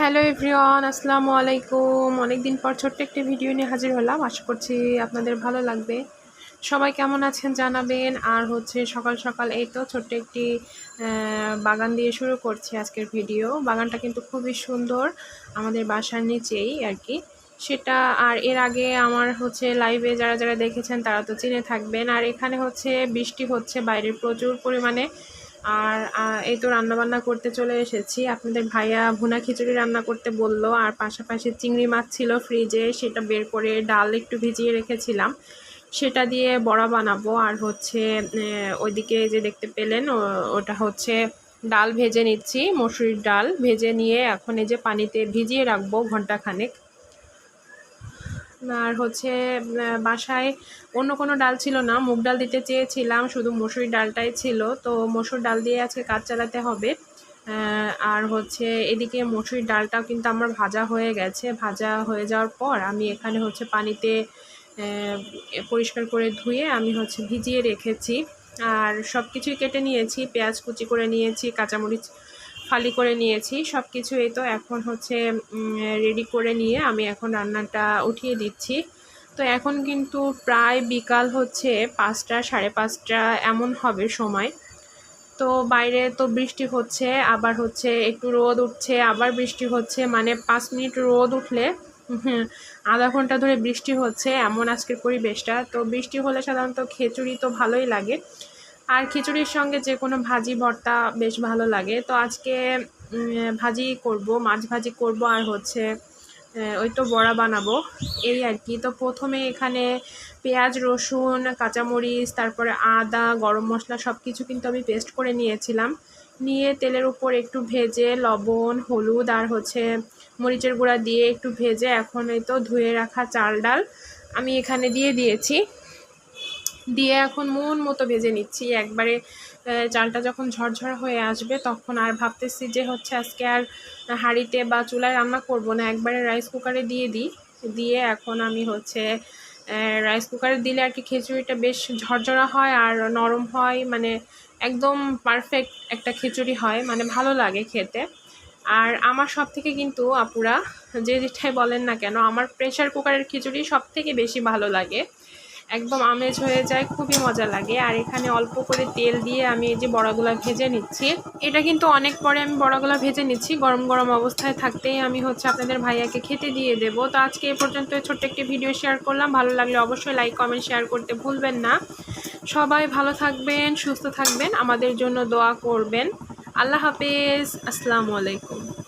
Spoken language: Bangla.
হ্যালো এভরিওয়ান আসসালামু আলাইকুম অনেক দিন পর ছোট্ট একটি ভিডিও নিয়ে হাজির হলাম। আশা করছি আপনাদের ভালো লাগবে। সবাই কেমন আছেন জানাবেন? আর হচ্ছে সকাল সকাল এই তো ছোট্ট একটি বাগান দিয়ে শুরু করছি আজকের ভিডিও বাগানটা কিন্তু খুবই সুন্দর, আমাদের বাসার নিচেই আর কি সেটা আর এর আগে আমার হচ্ছে লাইভে যারা যারা দেখেছেন তারা তো চিনে থাকবেন। আর এখানে হচ্ছে বৃষ্টি হচ্ছে, বাইরে প্রচুর পরিমাণে। আর এই তো রান্নাবান্না করতে চলে এসেছি। আপনাদের ভাইয়া ভুনা খিচুড়ি রান্না করতে বলল, আর পাশাপাশি চিংড়ি মাছ ছিল ফ্রিজে, সেটা বের করে ডাল একটু ভিজিয়ে রেখেছিলাম। সেটা দিয়ে বড়া বানাবো, আর হচ্ছে ওইদিকে যে দেখতে পেলেন ওটা হচ্ছে ডাল ভেজে নিচ্ছি, মসুরির ডাল ভেজে নিয়ে এখন এই যে পানিতে ভিজিয়ে রাখব ঘন্টাখানেক। আর হচ্ছে বাসায় অন্য কোনো ডাল ছিল না। মুগ ডাল দিতে চেয়েছিলাম, শুধু মসুরি ডালটাই ছিল। তো মসুর ডাল দিয়ে আজকে কাজ চালাতে হবে। আর হচ্ছে এদিকে মসুরি ডালটাও কিন্তু আমার ভাজা হয়ে গেছে। ভাজা হয়ে যাওয়ার পর আমি এখানে হচ্ছে পানিতে পরিষ্কার করে ধুয়ে আমি হচ্ছে ভিজিয়ে রেখেছি। আর সব কিছুই কেটে নিয়েছি, পেঁয়াজ কুচি করে নিয়েছি, কাঁচামরিচ ফালি করে নিয়েছি। সব কিছু এই তো এখন হচ্ছে রেডি করে নিয়ে আমি এখন রান্নাটা উঠিয়ে দিচ্ছি। তো এখন কিন্তু প্রায় বিকাল হচ্ছে পাঁচটা, সাড়ে পাঁচটা এমন হবে সময়। তো বাইরে তো বৃষ্টি হচ্ছে, আবার হচ্ছে একটু রোদ উঠছে, আবার বৃষ্টি হচ্ছে মানে পাঁচ মিনিট রোদ উঠলে আধা ঘণ্টা ধরে বৃষ্টি হচ্ছে, এমন আজকের পরিবেশটা। তো বৃষ্টি হলে সাধারণত খিচুড়ি তো ভালোই লাগে। আর খিচুড়ির সঙ্গে যে কোনো ভাজি ভর্তা বেশ ভালো লাগে। তো আজকে ভাজি করব, মাছ ভাজি করব আর হচ্ছে ওই তো বড়া বানাবো, এই আর কি। তো প্রথমে এখানে পেঁয়াজ, রসুন, কাঁচামরিচ, তারপরে আদা, গরম মশলা সব কিছু কিন্তু আমি পেস্ট করে নিয়েছিলাম। নিয়ে তেলের উপর একটু ভেজে লবণ, হলুদ আর হচ্ছে মরিচের গুঁড়া দিয়ে একটু ভেজে এখন এই তো ধুয়ে রাখা চাল ডাল আমি এখানে দিয়ে দিয়েছি। দিয়ে এখন মন মতো ভেজে নিচ্ছি। একবারে চালটা যখন ঝরঝরা হয়ে আসবে তখন আর ভাবতেছি যে হচ্ছে আজকে আর হাঁড়িতে বা চুলায় রান্না করব না। একবারে রাইস কুকারে দিয়ে দিই। দিয়ে এখন আমি হচ্ছে রাইস কুকারে দিলে আর কি খিচুড়িটা বেশ ঝরঝরা হয় আর নরম হয়। মানে একদম পারফেক্ট একটা খিচুড়ি হয়। মানে ভালো লাগে খেতে। আর আমার সব থেকে কিন্তু আপুরা যে যেটাই বলেন না কেন, আমার প্রেশার কুকারের খিচুড়ি সব থেকে বেশি ভালো লাগে। একদম আমেজ হয়ে যায়, খুবই মজা লাগে। আর এখানে অল্প করে তেল দিয়ে আমি এই যে বড়াগুলো ভেজে নিচ্ছি। এটা কিন্তু অনেক পরে আমি বড়াগুলো ভেজে নিচ্ছি। গরম গরম অবস্থায় থাকতেই আমি হচ্ছে আপনাদের ভাইয়াকে খেতে দিয়ে দেবো। তো আজকে এ পর্যন্ত ছোট্ট একটি ভিডিও শেয়ার করলাম। ভালো লাগলে অবশ্যই লাইক, কমেন্ট, শেয়ার করতে ভুলবেন না। সবাই ভালো থাকবেন, সুস্থ থাকবেন। আমাদের জন্য দোয়া করবেন। আল্লাহ হাফেজ। আসসালামু আলাইকুম।